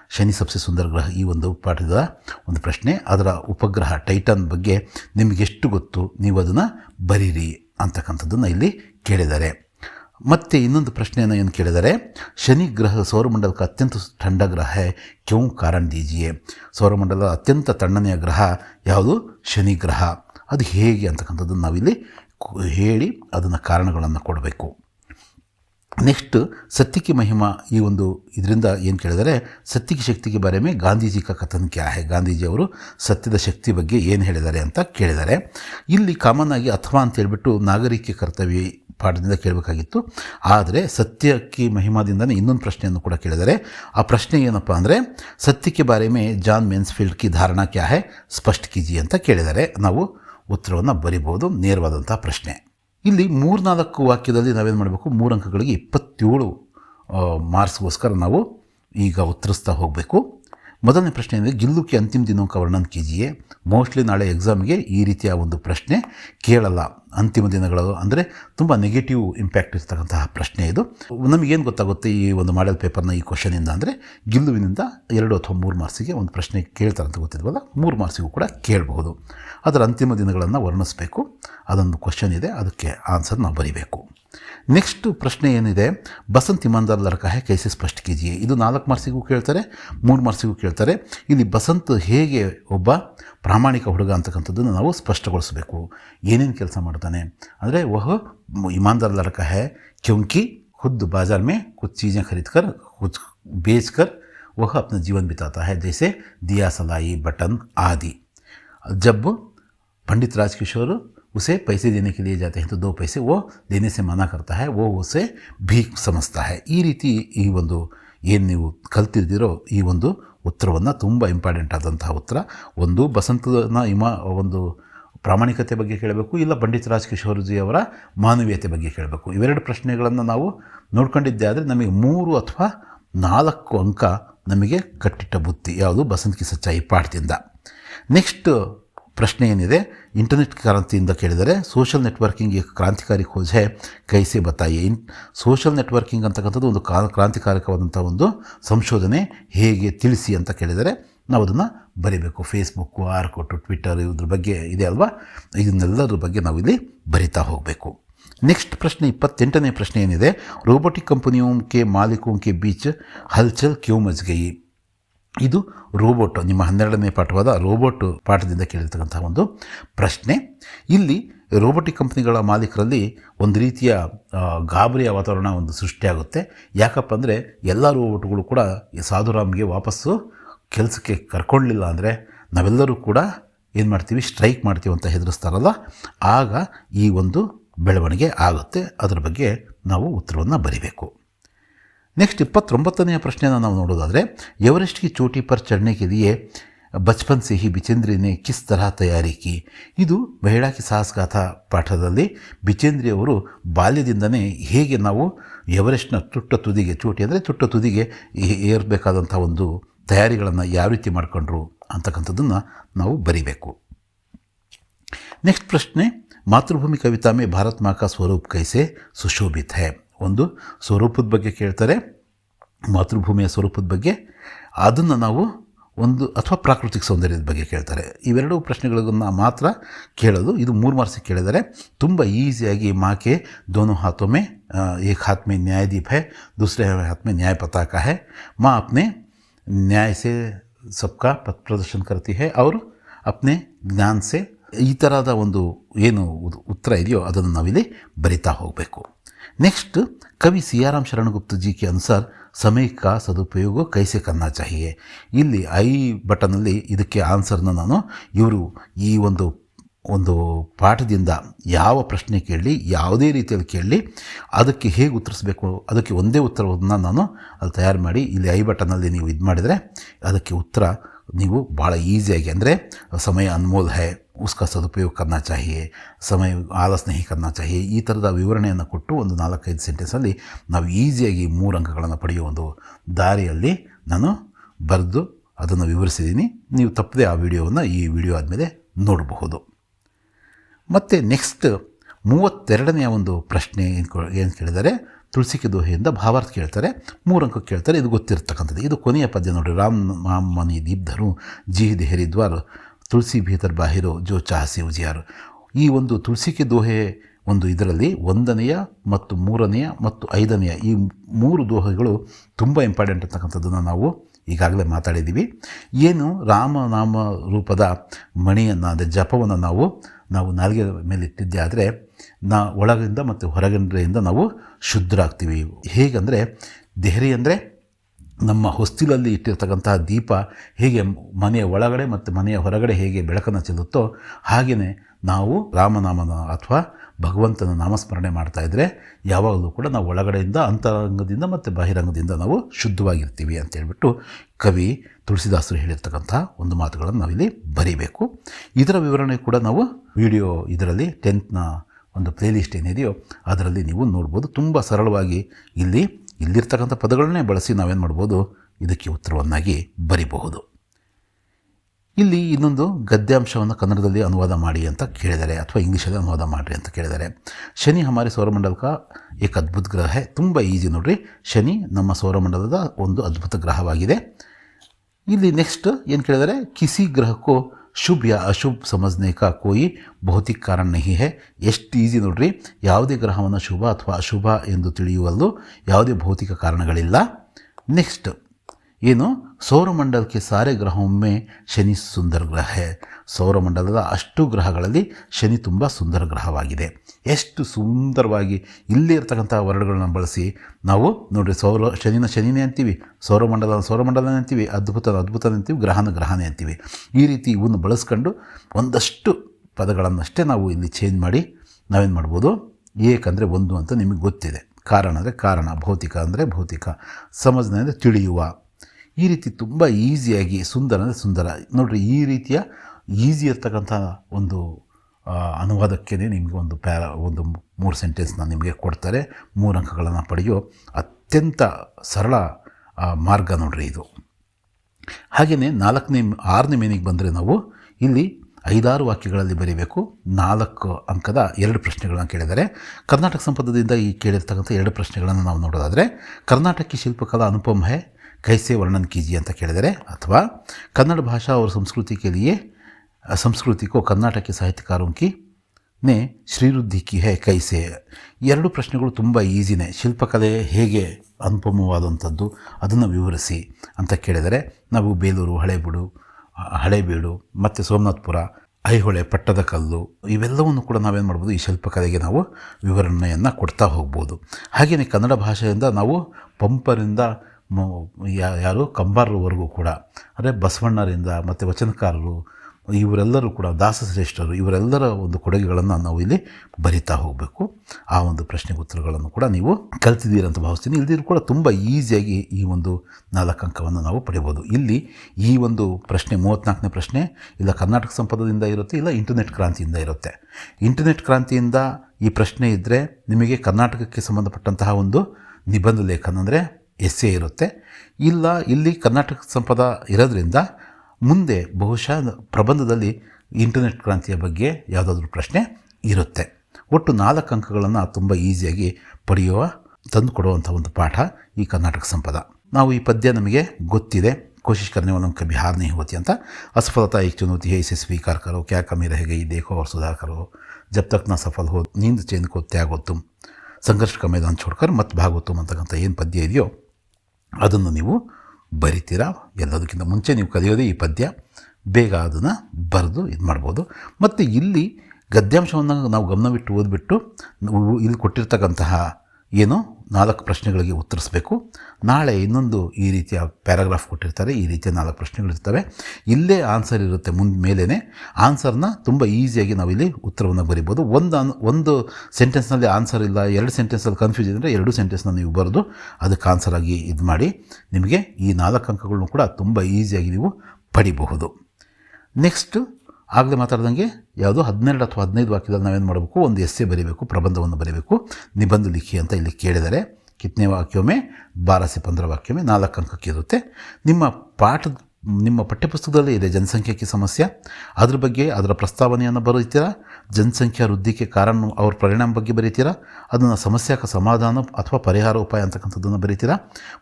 ಶನಿ ಸಬ್ಸೆ ಸುಂದರ ಗ್ರಹ ಈ ಒಂದು ಪಾಠದ ಒಂದು ಪ್ರಶ್ನೆ. ಅದರ ಉಪಗ್ರಹ ಟೈಟನ್ ಬಗ್ಗೆ ನಿಮಗೆಷ್ಟು ಗೊತ್ತು? ನೀವು ಅದನ್ನು ಬರೀರಿ ಅಂತಕ್ಕಂಥದ್ದನ್ನು ಇಲ್ಲಿ ಕೇಳಿದ್ದಾರೆ. ಮತ್ತು ಇನ್ನೊಂದು ಪ್ರಶ್ನೆಯನ್ನು ಏನು ಕೇಳಿದರೆ ಶನಿ ಗ್ರಹ ಸೌರಮಂಡಲಕ್ಕೆ ಅತ್ಯಂತ ಥಂಡ ಗ್ರಹ ಕ್ಯೂ ಕಾರಣ ದೀಜಿಯೇ. ಸೌರಮಂಡಲದ ಅತ್ಯಂತ ತಣ್ಣನೆಯ ಗ್ರಹ ಯಾವುದು? ಶನಿ ಗ್ರಹ. ಅದು ಹೇಗೆ ಅಂತಕ್ಕಂಥದ್ದನ್ನು ನಾವಿಲ್ಲಿ ಹೇಳಿ ಅದನ್ನು ಕಾರಣಗಳನ್ನು ಕೊಡಬೇಕು. ನೆಕ್ಸ್ಟ್ ಸತ್ಯಕ್ಕೆ ಮಹಿಮಾ ಈ ಒಂದು ಇದರಿಂದ ಏನು ಕೇಳಿದರೆ, ಸತ್ಯಕ್ಕೆ ಶಕ್ತಿಗೆ ಬಾರೆ ಗಾಂಧೀಜಿ ಕ ಕಥನ್ ಕ್ಯಾ ಹೇ? ಗಾಂಧೀಜಿಯವರು ಸತ್ಯದ ಶಕ್ತಿ ಬಗ್ಗೆ ಏನು ಹೇಳಿದ್ದಾರೆ ಅಂತ ಕೇಳಿದ್ದಾರೆ ಇಲ್ಲಿ ಕಾಮನ್ ಆಗಿ ಅಥವಾ ಅಂತ ಹೇಳಿಬಿಟ್ಟು ನಾಗರಿಕ ಕರ್ತವ್ಯ ಪಾಠದಿಂದ ಕೇಳಬೇಕಾಗಿತ್ತು. ಆದರೆ ಸತ್ಯಕ್ಕೆ ಮಹಿಮಾದಿಂದನೇ ಇನ್ನೊಂದು ಪ್ರಶ್ನೆಯನ್ನು ಕೂಡ ಕೇಳಿದರೆ, ಆ ಪ್ರಶ್ನೆ ಏನಪ್ಪ ಅಂದರೆ, ಸತ್ಯಕ್ಕೆ ಬಾರೆ ಮೇ ಜಾನ್ ಮೆನ್ಸ್ಫೀಲ್ಡ್ ಕಿ ಧಾರಣಾ ಕ್ಯಾ ಹೇ? ಸ್ಪಷ್ಟ ಕೀಜಿ ಅಂತ ಕೇಳಿದರೆ, ನಾವು ಉತ್ತರವನ್ನು ಬರಿಬೋದು ನೇರವಾದಂಥ ಪ್ರಶ್ನೆ. ಇಲ್ಲಿ ಮೂರ್ನಾಲ್ಕು ವಾಕ್ಯದಲ್ಲಿ ನಾವೇನು ಮಾಡಬೇಕು? ಮೂರು ಅಂಕಗಳಿಗೆ ಇಪ್ಪತ್ತೇಳು ಮಾರ್ಕ್ಸ್ಗೋಸ್ಕರ ನಾವು ಈಗ ಉತ್ತರಿಸ್ತಾ ಹೋಗಬೇಕು. ಮೊದಲನೇ ಪ್ರಶ್ನೆ ಅಂದರೆ ಗಿಲ್ಲುಕ್ಕೆ ಅಂತಿಮ ದಿನಾಂಕ ವರ್ಣನ್ ಕೆಜಿಯೇ? ಮೋಸ್ಟ್ಲಿ ನಾಳೆ ಎಕ್ಸಾಮ್ಗೆ ಈ ರೀತಿಯ ಒಂದು ಪ್ರಶ್ನೆ ಕೇಳಲ್ಲ. ಅಂತಿಮ ದಿನಗಳು ಅಂದರೆ ತುಂಬ ನೆಗೆಟಿವ್ ಇಂಪ್ಯಾಕ್ಟ್ ಇರ್ತಕ್ಕಂತಹ ಪ್ರಶ್ನೆ ಇದು. ನಮಗೇನು ಗೊತ್ತಾಗುತ್ತೆ ಈ ಒಂದು ಮಾಡೆಲ್ ಪೇಪರ್ನ ಈ ಕ್ವಶನಿಂದ ಅಂದರೆ ಗಿಲ್ಲುವಿನಿಂದ ಎರಡು ಅಥವಾ ಮೂರು ಮಾರ್ಕ್ಸಿಗೆ ಒಂದು ಪ್ರಶ್ನೆ ಕೇಳ್ತಾರೆ ಅಂತ ಗೊತ್ತಿದ್ವಲ್ಲ? ಮೂರು ಮಾರ್ಕ್ಸಿಗೂ ಕೂಡ ಕೇಳಬಹುದು. ಅದರ ಅಂತಿಮ ದಿನಗಳನ್ನು ವರ್ಣಿಸಬೇಕು. ಅದೊಂದು ಕ್ವಶನ್ ಇದೆ. ಅದಕ್ಕೆ ಆನ್ಸರ್ ನಾವು ಬರೀಬೇಕು. ನೆಕ್ಸ್ಟ್ ಪ್ರಶ್ನೆ ಏನಿದೆ? ಬಸಂತ್ ಇಮಾನ್ದಾರ್ ಲರ್ಕ ಹೇ ಕೈಸಿ ಸ್ಪಷ್ಟ ಕೆಜಿ ಇದು ನಾಲ್ಕು ಮಾರ್ಸಿಗೂ ಕೇಳ್ತಾರೆ, ಮೂರು ಮಾರ್ಸಿಗೂ ಕೇಳ್ತಾರೆ. ಇಲ್ಲಿ ಬಸಂತ್ ಹೇಗೆ ಒಬ್ಬ ಪ್ರಾಮಾಣಿಕ ಹುಡುಗ ಅಂತಕ್ಕಂಥದ್ದನ್ನು ನಾವು ಸ್ಪಷ್ಟಗೊಳಿಸಬೇಕು. ಏನೇನು ಕೆಲಸ ಮಾಡ್ತಾನೆ? ಅಂದರೆ ವಹ ಇಮಾನ್ದಾರ್ ಲಡ್ಕ ಹೇ ಕ್ಯೊಂಕಿ ಖುದ್ದು ಬಾಜಾರ್ ಮೇ ಕುಚ್ ಚೀಜೆ ಖರೀದ್ಕರ್ ಕುಚ್ ಬೇಚ್ ಕರ್ वह अपना जीवन बिताता है जैसे दिया सलाई बटन पंडित राजकिशोर उसे पैसे देने के लिए जाते हैं तो दो पैसे वो देने से मना करता है वो उसे भीख समझता है ಈ ರೀತಿ ಈ ಒಂದು ಏನು ನೀವು ಕಲ್ತಿದ್ದೀರೋ ಈ ಒಂದು ಉತ್ತರವನ್ನು ತುಂಬ ಇಂಪಾರ್ಟೆಂಟ್ ಆದಂತಹ ಉತ್ತರ ಒಂದು ಬಸಂತನ ಇಮ ಒಂದು ಪ್ರಾಮಾಣಿಕತೆ ಬಗ್ಗೆ ಕೇಳಬೇಕು ಇಲ್ಲ ಪಂಡಿತ್ ರಾಜ್ ಕಿಶೋರ್ಜಿ ಅವರ ಮಾನವೀಯತೆ ಬಗ್ಗೆ ಕೇಳಬೇಕು ಇವೆರಡು ಪ್ರಶ್ನೆಗಳನ್ನು ನಾವು ನೋಡ್ಕೊಂಡಿದ್ದೆ ಆದರೆ ನಮಗೆ ಮೂರು ಅಥವಾ ನಾಲ್ಕು ಅಂಕ ನಮಗೆ ಕಟ್ಟಿಟ್ಟ ಬುತ್ತಿ ಯಾವುದು ಬಸಂತ್ ಕಿ ಸಚ್ಚಾಯಿ ಪಾಠದಿಂದ ನೆಕ್ಸ್ಟ್ ಪ್ರಶ್ನೆ ಏನಿದೆ? ಇಂಟರ್ನೆಟ್ ಕ್ರಾಂತಿಯಿಂದ ಕೇಳಿದರೆ ಸೋಷಲ್ ನೆಟ್ವರ್ಕಿಂಗ್ ಕ್ರಾಂತಿಕಾರಿ ಖೋಜ್ ಕೈಸೆ ಬತ್ತಾಯಿ. ಇನ್ ಸೋಷಲ್ ನೆಟ್ವರ್ಕಿಂಗ್ ಅಂತಕ್ಕಂಥದ್ದು ಒಂದು ಕಾ ಕ್ರಾಂತಿಕಾರಕವಾದಂಥ ಒಂದು ಸಂಶೋಧನೆ ಹೇಗೆ ತಿಳಿಸಿ ಅಂತ ಕೇಳಿದರೆ ನಾವು ಅದನ್ನು ಬರೀಬೇಕು ಫೇಸ್ಬುಕ್ಕು ಆರ್ಕೋಟು ಟ್ವಿಟ್ಟರ್ ಇದ್ರ ಬಗ್ಗೆ ಇದೆ ಅಲ್ವಾ? ಇದನ್ನೆಲ್ಲದ್ರ ಬಗ್ಗೆ ನಾವು ಇಲ್ಲಿ ಬರಿತಾ ಹೋಗಬೇಕು. ನೆಕ್ಸ್ಟ್ ಪ್ರಶ್ನೆ, ಇಪ್ಪತ್ತೆಂಟನೇ ಪ್ರಶ್ನೆ ಏನಿದೆ? ರೋಬೋಟಿಕ್ ಕಂಪನಿಯೋಂಕೆ ಮಾಲೀಕೋಂಕೆ ಬೀಚ್ ಹಲ್ಚಲ್ ಕ್ಯೂ ಮಚ್ ಗಯಿ ಇದು ರೋಬೋಟ್, ನಿಮ್ಮ ಹನ್ನೆರಡನೇ ಪಾಠವಾದ ರೋಬೋಟ್ ಪಾಠದಿಂದ ಕೇಳಿರ್ತಕ್ಕಂಥ ಒಂದು ಪ್ರಶ್ನೆ. ಇಲ್ಲಿ ರೋಬೋಟಿಕ್ ಕಂಪ್ನಿಗಳ ಮಾಲೀಕರಲ್ಲಿ ಒಂದು ರೀತಿಯ ಗಾಬರಿಯ ವಾತಾವರಣ ಒಂದು ಸೃಷ್ಟಿಯಾಗುತ್ತೆ. ಯಾಕಪ್ಪ ಅಂದರೆ ಎಲ್ಲ ರೋಬೋಟ್ಗಳು ಕೂಡ ಸಾಧುರಾಮ್ಗೆ ವಾಪಸ್ಸು ಕೆಲಸಕ್ಕೆ ಕರ್ಕೊಳ್ಳಿಲ್ಲ ಅಂದರೆ ನಾವೆಲ್ಲರೂ ಕೂಡ ಏನು ಮಾಡ್ತೀವಿ, ಸ್ಟ್ರೈಕ್ ಮಾಡ್ತೀವಿ ಅಂತ ಹೆದರಿಸ್ತಾರಲ್ಲ? ಆಗ ಈ ಒಂದು ಬೆಳವಣಿಗೆ ಆಗುತ್ತೆ. ಅದರ ಬಗ್ಗೆ ನಾವು ಉತ್ತರವನ್ನು ಬರಿಬೇಕು. ನೆಕ್ಸ್ಟ್ ಇಪ್ಪತ್ತೊಂಬತ್ತನೆಯ ಪ್ರಶ್ನೆಯನ್ನು ನಾವು ನೋಡೋದಾದರೆ ಎವರೆಸ್ಟ್ಗೆ ಚೋಟಿ ಪರ್ ಚಡ್ನೆಕೆದಿಯೇ ಬಚ್ಪನ್ ಸಿಹಿ ಬಿಚೇಂದ್ರಿನೇ ಕಿಸ್ ತರಹ ತಯಾರಿಕೆ? ಇದು ಮಹಿಳಾ ಕಿ ಸಾಹಸಗಾಥ ಪಾಠದಲ್ಲಿ ಬಿಚೇಂದ್ರಿಯವರು ಬಾಲ್ಯದಿಂದನೇ ಹೇಗೆ ನಾವು ಎವರೆಸ್ಟ್ನ ತುಟ್ಟ ತುದಿಗೆ ಚೋಟಿ ಅಂದರೆ ತುಟ್ಟ ತುದಿಗೆ ಏರಬೇಕಾದಂಥ ಒಂದು ತಯಾರಿಗಳನ್ನು ಯಾವ ರೀತಿ ಮಾಡಿಕೊಂಡ್ರು ಅಂತಕ್ಕಂಥದ್ದನ್ನು ನಾವು ಬರಿಬೇಕು. ನೆಕ್ಸ್ಟ್ ಪ್ರಶ್ನೆ, ಮಾತೃಭೂಮಿ ಕವಿತಾಮೆ ಭಾರತ್ ಮಾಕಾ ಸ್ವರೂಪ್ ಕೈಸೆ ಸುಶೋಭಿತ್. ಹೇ ಒಂದು ಸ್ವರೂಪದ ಬಗ್ಗೆ ಕೇಳ್ತಾರೆ, ಮಾತೃಭೂಮಿಯ ಸ್ವರೂಪದ ಬಗ್ಗೆ. ಅದನ್ನು ನಾವು ಒಂದು ಅಥವಾ ಪ್ರಾಕೃತಿಕ ಸೌಂದರ್ಯದ ಬಗ್ಗೆ ಕೇಳ್ತಾರೆ. ಇವೆರಡೂ ಪ್ರಶ್ನೆಗಳನ್ನು ಮಾತ್ರ ಕೇಳೋದು. ಇದು ಮೂರು ಮಾರ್ಸಿ ಕೇಳಿದರೆ ತುಂಬ ಈಸಿಯಾಗಿ ಮಾಕೆ ದೋನು ಹಾಥೋಮೆ ಏಕ್ ಹಾತ್ಮೆ ನ್ಯಾಯದೀಪ ನ್ಯಾಯದೀಪ್ ದೂಸರೆ ಹಾತ್ಮೆ ನ್ಯಾಯ ಪತಾಕ ಹೈ ಮಾ ಅಪ್ನೆ ನ್ಯಾಯ ಸೆ ಸಬ್ಕಾ ಪತ್ ಪ್ರದರ್ಶನ ಕರ್ತಿ ಹೇ ಅವರು ಅಪ್ನೆ ಜ್ಞಾನ ಸೆ ಈ ಥರದ ಒಂದು ಏನು ಉತ್ತರ ಇದೆಯೋ ಅದನ್ನು ನಾವಿಲ್ಲಿ ಬರಿತಾ ಹೋಗಬೇಕು. ನೆಕ್ಸ್ಟ್ ಕವಿ ಸಿಯಾರಾಮ್ ಶರಣಗುಪ್ತ ಜಿ ಕೆ ಅನುಸಾರ್ ಸಮಯ ಕಾ ಸದುಪಯೋಗ ಕೈಸೆ ಕರ್ನಾ ಚಾಹಿಯೆ ಇಲ್ಲಿ ಐ ಬಟನಲ್ಲಿ ಇದಕ್ಕೆ ಆನ್ಸರ್ನ ನಾನು ಇವರು ಈ ಒಂದು ಒಂದು ಪಾಠದಿಂದ ಯಾವ ಪ್ರಶ್ನೆ ಕೇಳಲಿ ಯಾವುದೇ ರೀತಿಯಲ್ಲಿ ಕೇಳಲಿ ಅದಕ್ಕೆ ಹೇಗೆ ಉತ್ತರಿಸಬೇಕು ಅದಕ್ಕೆ ಒಂದೇ ಉತ್ತರವನ್ನು ನಾನು ಅಲ್ಲಿ ತಯಾರು ಮಾಡಿ ಇಲ್ಲಿ ಐ ಬಟನಲ್ಲಿ ನೀವು ಇದು ಮಾಡಿದರೆ ಅದಕ್ಕೆ ಉತ್ತರ ನೀವು ಭಾಳ ಈಸಿಯಾಗಿ ಅಂದರೆ ಸಮಯ ಅನ್ಮೋಲ್ ಹೈ ಉಸ್ಕಾ ಸದುಪಯೋಗ ಕರ್ನಾ ಚಾಹಿಯೆ, ಸಮಯ ಆಲಸ್ ನಹಿ ಕರ್ನಾ ಚಾಹಿಯೆ, ಈ ಥರದ ವಿವರಣೆಯನ್ನು ಕೊಟ್ಟು ಒಂದು ನಾಲ್ಕೈದು ಸೆಂಟೆನ್ಸಲ್ಲಿ ನಾವು ಈಸಿಯಾಗಿ ಮೂರು ಅಂಕಗಳನ್ನು ಪಡೆಯುವ ಒಂದು ದಾರಿಯಲ್ಲಿ ನಾನು ಬರೆದು ಅದನ್ನು ವಿವರಿಸಿದ್ದೀನಿ ನೀವು ತಪ್ಪದೆ ಆ ವಿಡಿಯೋವನ್ನು ಈ ವಿಡಿಯೋ ಆದಮೇಲೆ ನೋಡಬಹುದು. ಮತ್ತು ನೆಕ್ಸ್ಟ್ ಮೂವತ್ತೆರಡನೆಯ ಒಂದು ಪ್ರಶ್ನೆ ಏನು ಏನು ಕೇಳಿದರೆ ತುಳಸಿಕೆ ದೋಹೆಯಿಂದ ಭಾವಾರ್ಥ ಕೇಳ್ತಾರೆ. ಮೂರು ಅಂಕ ಕೇಳ್ತಾರೆ. ಇದು ಗೊತ್ತಿರ್ತಕ್ಕಂಥದ್ದು. ಇದು ಕೊನೆಯ ಪದ್ಯ ನೋಡಿ ರಾಮ್, ಮಾಮ್, ಮನಿ ದೀಪ್ಧರು, ಜಿ ದೇಹರಿದ್ವಾರ್ ತುಳಸಿ ಭೀತರ್ ಬಾಹಿರೋ ಜೋ ಚಾಹಸಿ ಉಜಿಯಾರು. ಈ ಒಂದು ತುಳಸಿಕೆ ದೋಹೆ ಒಂದು ಇದರಲ್ಲಿ ಒಂದನೆಯ ಮತ್ತು ಮೂರನೆಯ ಮತ್ತು ಐದನೆಯ ಈ ಮೂರು ದೋಹಗಳು ತುಂಬ ಇಂಪಾರ್ಟೆಂಟ್ ಅಂತಕ್ಕಂಥದ್ದನ್ನು ನಾವು ಈಗಾಗಲೇ ಮಾತಾಡಿದ್ದೀವಿ. ಏನು ರಾಮನಾಮ ರೂಪದ ಮಣಿಯನ್ನು ಅಂದರೆ ಜಪವನ್ನು ನಾವು ನಾವು ನಾಲಿಗೆ ಮೇಲೆ ಇಟ್ಟಿದ್ದೆ ಆದರೆ ನಾ ಒಳಗಿಂದ ಮತ್ತು ಹೊರಗಿಂದ ನಾವು ಶುದ್ಧರಾಗ್ತೀವಿ ಹೇಗಂದರೆ ದೆಹರಿ ಅಂದರೆ ನಮ್ಮ ಹೊಸ್ತಿಲಲ್ಲಿ ಇಟ್ಟಿರ್ತಕ್ಕಂತಹ ದೀಪ ಹೇಗೆ ಮನೆಯ ಒಳಗಡೆ ಮತ್ತು ಮನೆಯ ಹೊರಗಡೆ ಹೇಗೆ ಬೆಳಕನ್ನು ಚೆಲ್ಲುತ್ತೋ ಹಾಗೆಯೇ ನಾವು ರಾಮನಾಮನ ಅಥವಾ ಭಗವಂತನ ನಾಮಸ್ಮರಣೆ ಮಾಡ್ತಾ ಇದ್ದರೆ ಯಾವಾಗಲೂ ಕೂಡ ನಾವು ಒಳಗಡೆಯಿಂದ, ಅಂತರಂಗದಿಂದ ಮತ್ತು ಬಹಿರಂಗದಿಂದ ನಾವು ಶುದ್ಧವಾಗಿರ್ತೀವಿ ಅಂತ ಹೇಳ್ಬಿಟ್ಟು ಕವಿ ತುಳಸಿದಾಸರು ಹೇಳಿರ್ತಕ್ಕಂಥ ಒಂದು ಮಾತುಗಳನ್ನು ನಾವಿಲ್ಲಿ ಬರೀಬೇಕು. ಇದರ ವಿವರಣೆ ಕೂಡ ನಾವು ವಿಡಿಯೋ ಇದರಲ್ಲಿ ಟೆಂತ್ನ ಒಂದು ಪ್ಲೇಲಿಸ್ಟ್ ಏನಿದೆಯೋ ಅದರಲ್ಲಿ ನೀವು ನೋಡ್ಬೋದು. ತುಂಬ ಸರಳವಾಗಿ ಇಲ್ಲಿ ಇಲ್ಲಿರ್ತಕ್ಕಂಥ ಪದಗಳನ್ನೇ ಬಳಸಿ ನಾವೇನು ಮಾಡ್ಬೋದು? ಇದಕ್ಕೆ ಉತ್ತರವನ್ನಾಗಿ ಬರಿಬಹುದು. ಇಲ್ಲಿ ಇನ್ನೊಂದು ಗದ್ಯಾಂಶವನ್ನು ಕನ್ನಡದಲ್ಲಿ ಅನುವಾದ ಮಾಡಿ ಅಂತ ಕೇಳಿದ್ದಾರೆ ಅಥವಾ ಇಂಗ್ಲೀಷಲ್ಲಿ ಅನುವಾದ ಮಾಡಿರಿ ಅಂತ ಕೇಳಿದ್ದಾರೆ ಶನಿ ಹಮಾರಿ ಸೌರಮಂಡಲಕ ಏಕ ಅದ್ಭುತ ಗ್ರಹ. ತುಂಬ ಈಸಿ ನೋಡ್ರಿ. ಶನಿ ನಮ್ಮ ಸೌರಮಂಡಲದ ಒಂದು ಅದ್ಭುತ ಗ್ರಹವಾಗಿದೆ. ಇಲ್ಲಿ ನೆಕ್ಸ್ಟ್ ಏನು ಕೇಳಿದರೆ, ಕಿಸಿ ಗ್ರಹಕ್ಕೂ ಶುಭ ಯಾ ಅಶುಭ ಸಮಜ್ನೆ ಕಾ ಕೋಯಿ ಭೌತಿಕ ಕಾರಣ ನಹಿ ಹೇ. ಎಷ್ಟು ಈಸಿ ನೋಡ್ರಿ. ಯಾವುದೇ ಗ್ರಹವನ್ನು ಶುಭ ಅಥವಾ ಅಶುಭ ಎಂದು ತಿಳಿಯುವಲ್ಲೂ ಯಾವುದೇ ಭೌತಿಕ ಕಾರಣಗಳಿಲ್ಲ. ನೆಕ್ಸ್ಟ್ ಏನು? ಸೌರಮಂಡಲಕ್ಕೆ ಸಾರೆ ಗ್ರಹವೊಮ್ಮೆ ಶನಿ ಸುಂದರ ಗ್ರಹ. ಸೌರಮಂಡಲದ ಅಷ್ಟು ಗ್ರಹಗಳಲ್ಲಿ ಶನಿ ತುಂಬ ಸುಂದರ ಗ್ರಹವಾಗಿದೆ. ಎಷ್ಟು ಸುಂದರವಾಗಿ ಇಲ್ಲಿ ಇರ್ತಕ್ಕಂಥ ವರ್ಡ್ಗಳನ್ನ ಬಳಸಿ ನಾವು ನೋಡಿರಿ ಸೌರ ಶನಿನ ಶನಿನೇ ಅಂತೀವಿ ಸೌರಮಂಡಲ ಸೌರಮಂಡಲನೇ ಅಂತೀವಿ ಅದ್ಭುತ ಅದ್ಭುತ ಅಂತೀವಿ, ಗ್ರಹನ ಗ್ರಹನೇ ಅಂತೀವಿ. ಈ ರೀತಿ ಇವನ್ನು ಬಳಸ್ಕೊಂಡು ಒಂದಷ್ಟು ಪದಗಳನ್ನಷ್ಟೇ ನಾವು ಇಲ್ಲಿ ಚೇಂಜ್ ಮಾಡಿ ನಾವೇನು ಮಾಡ್ಬೋದು? ಏಕೆಂದರೆ ಒಂದು ಅಂತ ನಿಮಗೆ ಗೊತ್ತಿದೆ. ಕಾರಣ ಅಂದರೆ ಕಾರಣ, ಭೌತಿಕ ಅಂದರೆ ಭೌತಿಕ, ಸಮಜ್ನೆ ಅಂದರೆ ತಿಳಿಯುವ. ಈ ರೀತಿ ತುಂಬ ಈಸಿಯಾಗಿ ಸುಂದರ ಅಂದರೆ ಸುಂದರ. ನೋಡಿರಿ, ಈ ರೀತಿಯ ಈಸಿ ಇರ್ತಕ್ಕಂಥ ಒಂದು ಅನುವಾದಕ್ಕೇ ನಿಮಗೆ ಒಂದು ಪ್ಯಾರ, ಒಂದು ಮೂರು ಸೆಂಟೆನ್ಸ್ನ ನಿಮಗೆ ಕೊಡ್ತಾರೆ. ಮೂರು ಅಂಕಗಳನ್ನು ಪಡೆಯೋ ಅತ್ಯಂತ ಸರಳ ಮಾರ್ಗ ನೋಡಿರಿ ಇದು. ಹಾಗೆಯೇ ನಾಲ್ಕನೇ, ಆರನೇ ಮೇನಿಗೆ ಬಂದರೆ ನಾವು ಇಲ್ಲಿ ಐದಾರು ವಾಕ್ಯಗಳಲ್ಲಿ ಬರೀಬೇಕು. ನಾಲ್ಕು ಅಂಕದ ಎರಡು ಪ್ರಶ್ನೆಗಳನ್ನು ಕೇಳಿದ್ದಾರೆ ಕರ್ನಾಟಕ ಸಂಪದದಿಂದ ಈ ಕೇಳಿರ್ತಕ್ಕಂಥ ಎರಡು ಪ್ರಶ್ನೆಗಳನ್ನು ನಾವು ನೋಡೋದಾದರೆ, ಕರ್ನಾಟಕಿ ಶಿಲ್ಪಕಲಾ ಅನುಪಮ ಹೇ ಕೈಸೆ ವರ್ಣನ್ ಕೀಜಿ ಅಂತ ಕೇಳಿದರೆ ಅಥವಾ ಕನ್ನಡ ಭಾಷಾ और संस्कृति के लिए ಸಂಸ್ಕೃತಿ ಕೋ ಕರ್ನಾಟಕ ಸಾಹಿತ್ಯಕಾರೋं की ನೇ ಶ್ರೀವೃದ್ಧಿ ಕಿ ಹೇ ಕೈಸೆ ಎರಡು ಪ್ರಶ್ನೆಗಳು ತುಂಬ ಈಸಿನೇ ಶಿಲ್ಪಕಲೆ ಹೇಗೆ ಅನುಪಮವಾದಂಥದ್ದು ಅದನ್ನು ವಿವರಿಸಿ ಅಂತ ಕೇಳಿದರೆ ನಾವು ಬೇಲೂರು ಹಳೇಬೀಡು ಹಳೇಬೀಡು ಮತ್ತು ಸೋಮನಾಥ್ಪುರ ಐಹೊಳೆ ಪಟ್ಟದಕಲ್ಲು ಇವೆಲ್ಲವನ್ನು ಕೂಡ ನಾವೇನು ಮಾಡ್ಬೋದು ಈ ಶಿಲ್ಪಕಲೆಗೆ ನಾವು ವಿವರಣೆಯನ್ನು ಕೊಡ್ತಾ ಹೋಗ್ಬೋದು ಹಾಗೆಯೇ ಕನ್ನಡ ಭಾಷೆಯಿಂದ ನಾವು ಪಂಪರಿಂದ ಮ- ಯಾ- ಯಾರು? ಕಂಬಾರರವರೆಗೂ ಕೂಡ. ಅಂದರೆ ಬಸವಣ್ಣರಿಂದ ಮತ್ತು ವಚನಕಾರರು, ಇವರೆಲ್ಲರೂ ಕೂಡ ದಾಸಶ್ರೇಷ್ಠರು ಇವರೆಲ್ಲರ ಒಂದು ಕೊಡುಗೆಗಳನ್ನು ನಾವು ಇಲ್ಲಿ ಬರಿತಾ ಹೋಗಬೇಕು. ಆ ಒಂದು ಪ್ರಶ್ನೆಗೆ ಉತ್ತರಗಳನ್ನು ಕೂಡ ನೀವು ಕಲ್ತಿದ್ದೀರಂತ ಭಾವಿಸ್ತೀನಿ. ಇಲ್ದಿದ್ರು ಕೂಡ ತುಂಬ ಈಸಿಯಾಗಿ ಈ ಒಂದು ನಾಲ್ಕು ಅಂಕವನ್ನು ನಾವು ಪಡಿಬೋದು ಇಲ್ಲಿ ಈ ಒಂದು ಪ್ರಶ್ನೆ ಮೂವತ್ತ್ನಾಲ್ಕನೇ ಪ್ರಶ್ನೆ, ಇಲ್ಲ ಕರ್ನಾಟಕ ಸಂಪದದಿಂದ ಇರುತ್ತೆ, ಇಲ್ಲ ಇಂಟರ್ನೆಟ್ ಕ್ರಾಂತಿಯಿಂದ ಇರುತ್ತೆ. ಇಂಟರ್ನೆಟ್ ಕ್ರಾಂತಿಯಿಂದ ಈ ಪ್ರಶ್ನೆ ಇದ್ದರೆ ನಿಮಗೆ ಕರ್ನಾಟಕಕ್ಕೆ ಸಂಬಂಧಪಟ್ಟಂತಹ ಒಂದು ನಿಬಂಧ ಲೇಖನ ಅಂದರೆ ಎಸ್ಸೆ ಇರುತ್ತೆ ಇಲ್ಲ ಇಲ್ಲಿ ಕರ್ನಾಟಕ ಸಂಪದ ಇರೋದ್ರಿಂದ ಮುಂದೆ ಬಹುಶಃ ಪ್ರಬಂಧದಲ್ಲಿ ಇಂಟರ್ನೆಟ್ ಕ್ರಾಂತಿಯ ಬಗ್ಗೆ ಯಾವುದಾದ್ರೂ ಪ್ರಶ್ನೆ ಇರುತ್ತೆ ಒಟ್ಟು ನಾಲ್ಕು ಅಂಕಗಳನ್ನು ತುಂಬ ಈಸಿಯಾಗಿ ಪಡೆಯುವ ತಂದು ಕೊಡುವಂಥ ಒಂದು ಪಾಠ ಈ ಕರ್ನಾಟಕ ಸಂಪದ ನಾವು ಈ ಪದ್ಯ ನಮಗೆ ಗೊತ್ತಿದೆ कोशिश करने वालों का बिहार नहीं होती ಅಂತ असफलता एक चुनौती है इसे स्वीकार करो क्या कमी रह गई देखो और सुधार करो जब तक ना सफल हो नींद चैन को त्यागो तुम ಸಂಘರ್ಷ का मैदान छोड़कर मत भागो तुम ಅಂತಕ್ಕಂಥ ಏನು ಪದ್ಯ ಇದೆಯೋ ಅದನ್ನು ನೀವು ಬರಿತೀರಾ ಎಲ್ಲದಕ್ಕಿಂತ ಮುಂಚೆ ನೀವು ಕಲಿಯೋದೇ ಈ ಪದ್ಯ. ಬೇಗ ಅದನ್ನು ಬರೆದು ಇದು ಮಾಡ್ಬೋದು. ಮತ್ತು ಇಲ್ಲಿ ಗದ್ಯಾಂಶವನ್ನು ನಾವು ಗಮನವಿಟ್ಟು ಓದ್ಬಿಟ್ಟು ಇಲ್ಲಿ ಕೊಟ್ಟಿರ್ತಕ್ಕಂತಹ ಏನು ನಾಲ್ಕು ಪ್ರಶ್ನೆಗಳಿಗೆ ಉತ್ತರಿಸಬೇಕು. ನಾಳೆ ಇನ್ನೊಂದು ಈ ರೀತಿಯ ಪ್ಯಾರಾಗ್ರಾಫ್ ಕೊಟ್ಟಿರ್ತಾರೆ, ಈ ರೀತಿಯ ನಾಲ್ಕು ಪ್ರಶ್ನೆಗಳಿರ್ತವೆ ಇಲ್ಲೇ ಆನ್ಸರ್ ಇರುತ್ತೆ ಮುಂದೆ ಮೇಲೇ ಆನ್ಸರ್ನ ತುಂಬ ಈಸಿಯಾಗಿ ನಾವಿಲ್ಲಿ ಉತ್ತರವನ್ನು ಬರಿಬೋದು. ಒಂದು ಅನ್, ಒಂದು ಸೆಂಟೆನ್ಸ್ನಲ್ಲಿ ಆನ್ಸರ್ ಇಲ್ಲ, ಎರಡು ಸೆಂಟೆನ್ಸಲ್ಲಿ ಕನ್ಫ್ಯೂಸ್ ಇದ್ದರೆ ಎರಡು ಸೆಂಟೆನ್ಸ್ನ ನೀವು ಬರೆದು ಅದಕ್ಕೆ ಆನ್ಸರ್ ಆಗಿ ಇದು ಮಾಡಿ. ನಿಮಗೆ ಈ ನಾಲ್ಕು ಅಂಕಗಳನ್ನು ಕೂಡ ತುಂಬ ಈಸಿಯಾಗಿ ನೀವು ಪಡಿಬಹುದು. ನೆಕ್ಸ್ಟ್ ಆಗಲೇ ಮಾತಾಡ್ದಂಗೆ ಯಾವುದು ಹದಿನೆರಡು ಅಥವಾ ಹದಿನೈದು ವಾಕ್ಯದಲ್ಲಿ ನಾವೇನು ಮಾಡಬೇಕು? ಒಂದು ಎಸ್ಸೆ ಬರೀಬೇಕು, ಪ್ರಬಂಧವನ್ನು ಬರೀಬೇಕು. ನಿಬಂಧ ಲಿಖಿ ಅಂತ ಇಲ್ಲಿ ಕೇಳಿದರೆ ಕಿತ್ತನೇ ವಾಕ್ಯೊಮ್ಮೆ, ಬಾರಸಿ ಪಂದ್ರ ವಾಕ್ಯೊಮ್ಮೆ ನಾಲ್ಕು ಅಂಕಕ್ಕೆ ಇರುತ್ತೆ. ನಿಮ್ಮ ಪಾಠದ ನಿಮ್ಮ ಪಠ್ಯಪುಸ್ತಕದಲ್ಲಿ ಇದೆ ಜನಸಂಖ್ಯೆಗೆ ಸಮಸ್ಯೆ. ಅದ್ರ ಬಗ್ಗೆ ಅದರ ಪ್ರಸ್ತಾವನೆಯನ್ನು ಬರೀತೀರಾ ಜನಸಂಖ್ಯಾ ವೃದ್ಧಿಗೆ ಕಾರಣ ಅವ್ರ ಪರಿಣಾಮ ಬಗ್ಗೆ ಬರೀತೀರಾ ಅದನ್ನು ಸಮಸ್ಯೆಗೆ ಸಮಾಧಾನ ಅಥವಾ ಪರಿಹಾರ ಉಪಾಯ ಅಂತಕ್ಕಂಥದ್ದನ್ನು ಬರೀತೀರಾ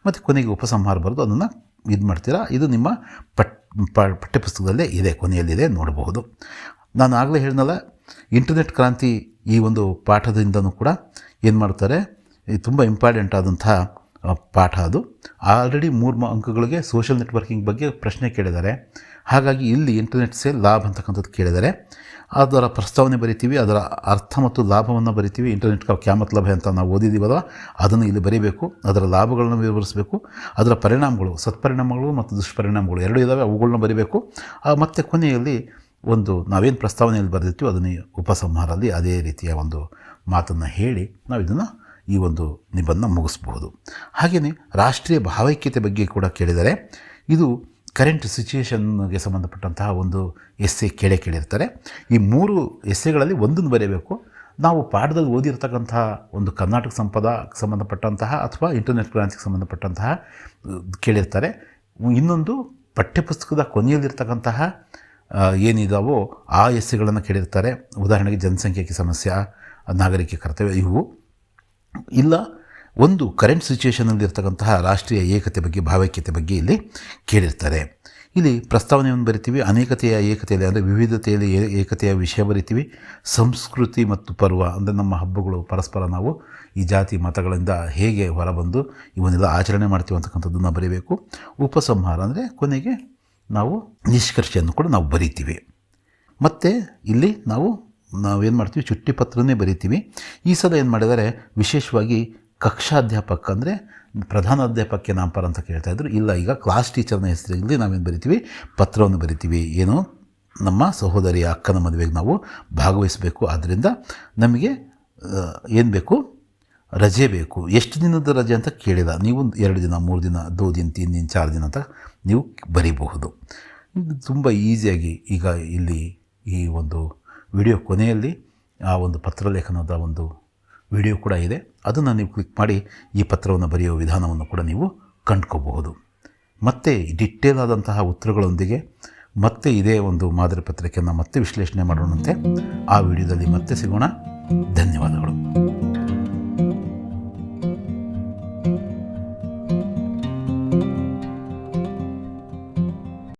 ಮತ್ತು ಕೊನೆಗೆ ಉಪಸಂಹಾರ ಬರೆದು ಅದನ್ನು ಇದು ಮಾಡ್ತೀರಾ? ಇದು ನಿಮ್ಮ ಪಟ್ ಪಠ್ಯಪುಸ್ತಕದಲ್ಲೇ ಇದೆ, ಕೊನೆಯಲ್ಲಿದೆ, ನೋಡಬಹುದು. ನಾನು ಆಗಲೇ ಹೇಳಿದ್ನಲ್ಲ ಇಂಟರ್ನೆಟ್ ಕ್ರಾಂತಿ ಈ ಒಂದು ಪಾಠದಿಂದನೂ ಕೂಡ ಏನು ಮಾಡ್ತಾರೆ ತುಂಬ ಇಂಪಾರ್ಟೆಂಟ್ ಆದಂತಹ ಪಾಠ ಅದು. ಆಲ್ರೆಡಿ ಮೂರು ಅಂಕಗಳಿಗೆ ಸೋಷಿಯಲ್ ನೆಟ್ವರ್ಕಿಂಗ್ ಬಗ್ಗೆ ಪ್ರಶ್ನೆ ಕೇಳಿದ್ದಾರೆ. ಹಾಗಾಗಿ ಇಲ್ಲಿ ಇಂಟರ್ನೆಟ್ ಸೇಲ್ ಲಾಭ ಅಂತಕ್ಕಂಥದ್ದು ಕೇಳಿದ್ದಾರೆ. ಅದರ ಪ್ರಸ್ತಾವನೆ ಬರಿತೀವಿ, ಅದರ ಅರ್ಥ ಮತ್ತು ಲಾಭವನ್ನು ಬರಿತೀವಿ. ಇಂಟರ್ನೆಟ್ ಕ್ಯಾಮತ್ ಲಭ್ಯ ಅಂತ ನಾವು ಓದಿದ್ದೀವಲ್ಲ, ಅದನ್ನು ಇಲ್ಲಿ ಬರೀಬೇಕು. ಅದರ ಲಾಭಗಳನ್ನು ವಿವರಿಸಬೇಕು. ಅದರ ಪರಿಣಾಮಗಳು, ಸತ್ಪರಿಣಾಮಗಳು ಮತ್ತು ದುಷ್ಪರಿಣಾಮಗಳು ಎರಡೂ ಇದ್ದಾವೆ ಅವುಗಳನ್ನ ಬರಿಬೇಕು. ಮತ್ತು ಕೊನೆಯಲ್ಲಿ ಒಂದು ನಾವೇನು ಪ್ರಸ್ತಾವನೆಯಲ್ಲಿ ಬರೆದಿತ್ತು ಅದನ್ನು ಉಪಸಂಹಾರದಲ್ಲಿ ಅದೇ ರೀತಿಯ ಒಂದು ಮಾತನ್ನು ಹೇಳಿ ನಾವು ಇದನ್ನು ಈ ಒಂದು ನಿಬಂಧ ಮುಗಿಸ್ಬಹುದು. ಹಾಗೆಯೇ ರಾಷ್ಟ್ರೀಯ ಭಾವೈಕ್ಯತೆ ಬಗ್ಗೆ ಕೂಡ ಕೇಳಿದರೆ, ಇದು ಕರೆಂಟ್ ಸಿಚುಯೇಷನ್ಗೆ ಸಂಬಂಧಪಟ್ಟಂತಹ ಒಂದು ಎಸ್ಸೆ ಕೇಳೇ ಕೇಳಿರ್ತಾರೆ. ಈ ಮೂರು ಎಸ್ಸೆಗಳಲ್ಲಿ ಒಂದನ್ನು ಬರೆಯಬೇಕು ನಾವು ಪಾಠದಲ್ಲಿ ಓದಿರ್ತಕ್ಕಂತಹ ಒಂದು ಕರ್ನಾಟಕ ಸಂಪದ ಸಂಬಂಧಪಟ್ಟಂತಹ ಅಥವಾ ಇಂಟರ್ನೆಟ್ ಕ್ರಾಂತಿಗೆ ಸಂಬಂಧಪಟ್ಟಂತಹ ಕೇಳಿರ್ತಾರೆ. ಇನ್ನೊಂದು ಪಠ್ಯಪುಸ್ತಕದ ಕೊನೆಯಲ್ಲಿರ್ತಕ್ಕಂತಹ ಏನಿದಾವೋ ಆ ಎಸ್ಸೆಗಳನ್ನು ಕೇಳಿರ್ತಾರೆ. ಉದಾಹರಣೆಗೆ ಜನಸಂಖ್ಯೆಗೆ ಸಮಸ್ಯೆ, ನಾಗರಿಕ ಕರ್ತವ್ಯ, ಇವು. ಇಲ್ಲ ಒಂದು ಕರೆಂಟ್ ಸಿಚುವೇಷನಲ್ಲಿ ಇರ್ತಕ್ಕಂತಹ ರಾಷ್ಟ್ರೀಯ ಏಕತೆ ಬಗ್ಗೆ, ಭಾವೈಕ್ಯತೆ ಬಗ್ಗೆ ಇಲ್ಲಿ ಕೇಳಿರ್ತಾರೆ. ಇಲ್ಲಿ ಪ್ರಸ್ತಾವನೆಯನ್ನು ಬರಿತೀವಿ, ಅನೇಕತೆಯ ಏಕತೆಯಲ್ಲಿ ಅಂದರೆ ವಿವಿಧತೆಯಲ್ಲಿ ಏಕತೆಯ ವಿಷಯ ಬರಿತೀವಿ. ಸಂಸ್ಕೃತಿ ಮತ್ತು ಪರ್ವ ಅಂದರೆ ನಮ್ಮ ಹಬ್ಬಗಳು, ಪರಸ್ಪರ ನಾವು ಈ ಜಾತಿ ಮತಗಳಿಂದ ಹೇಗೆ ಹೊರಬಂದು ಇವನ್ನೆಲ್ಲ ಆಚರಣೆ ಮಾಡ್ತೀವಿ ಅಂತಕ್ಕಂಥದ್ದನ್ನು ಬರೀಬೇಕು. ಉಪಸಂಹಾರ ಅಂದರೆ ಕೊನೆಗೆ ನಾವು ನಿಷ್ಕರ್ಷೆಯನ್ನು ಕೂಡ ನಾವು ಬರಿತೀವಿ. ಮತ್ತು ಇಲ್ಲಿ ನಾವು ನಾವೇನು ಮಾಡ್ತೀವಿ ಚುಟ್ಟಿ ಪತ್ರನೇ ಬರಿತೀವಿ. ಈ ಸಲ ಏನು ಮಾಡಿದರೆ ವಿಶೇಷವಾಗಿ ಕಕ್ಷಾಧ್ಯಾಪಕ ಅಂದರೆ ಪ್ರಧಾನ ಅಧ್ಯಾಪಕಕ್ಕೆ ನಾಮಪರ ಅಂತ ಕೇಳ್ತಾ ಇದ್ರು. ಇಲ್ಲ, ಈಗ ಕ್ಲಾಸ್ ಟೀಚರ್ನ ಹೆಸರಲ್ಲಿ ನಾವೇನು ಬರಿತೀವಿ? ಪತ್ರವನ್ನು ಬರಿತೀವಿ. ಏನು? ನಮ್ಮ ಸಹೋದರಿಯ ಅಕ್ಕನ ಮದುವೆಗೆ ನಾವು ಭಾಗವಹಿಸಬೇಕು. ಆದ್ದರಿಂದ ನಮಗೆ ಏನು ಬೇಕು? ರಜೆ ಬೇಕು. ಎಷ್ಟು ದಿನದ ರಜೆ ಅಂತ ಕೇಳಿಲ್ಲ. ನೀವು ಎರಡು ದಿನ, ಮೂರು ದಿನ, ದೋ ದಿನ, ತೀನ್ ದಿನ, ಚಾರ್ ದಿನ ಅಂತ ನೀವು ಬರೀಬಹುದು. ತುಂಬ ಈಸಿಯಾಗಿ ಈಗ ಇಲ್ಲಿ ಈ ಒಂದು ವಿಡಿಯೋ ಕೊನೆಯಲ್ಲಿ ಆ ಒಂದು ಪತ್ರಲೇಖನದ ಒಂದು ವಿಡಿಯೋ ಕೂಡ ಇದೆ. ಅದನ್ನು ನೀವು ಕ್ಲಿಕ್ ಮಾಡಿ ಈ ಪತ್ರವನ್ನು ಬರೆಯುವ ವಿಧಾನವನ್ನು ಕೂಡ ನೀವು ಕಂಡ್ಕೋಬಹುದು. ಮತ್ತೆ ಡಿಟೇಲ್ ಆದಂತಹ ಉತ್ತರಗಳೊಂದಿಗೆ ಮತ್ತೆ ಇದೇ ಒಂದು ಮಾದರಿ ಪತ್ರಿಕೆಯನ್ನು ಮತ್ತೆ ವಿಶ್ಲೇಷಣೆ ಮಾಡೋಣಂತೆ. ಆ ವಿಡಿಯೋದಲ್ಲಿ ಮತ್ತೆ ಸಿಗೋಣ. ಧನ್ಯವಾದಗಳು.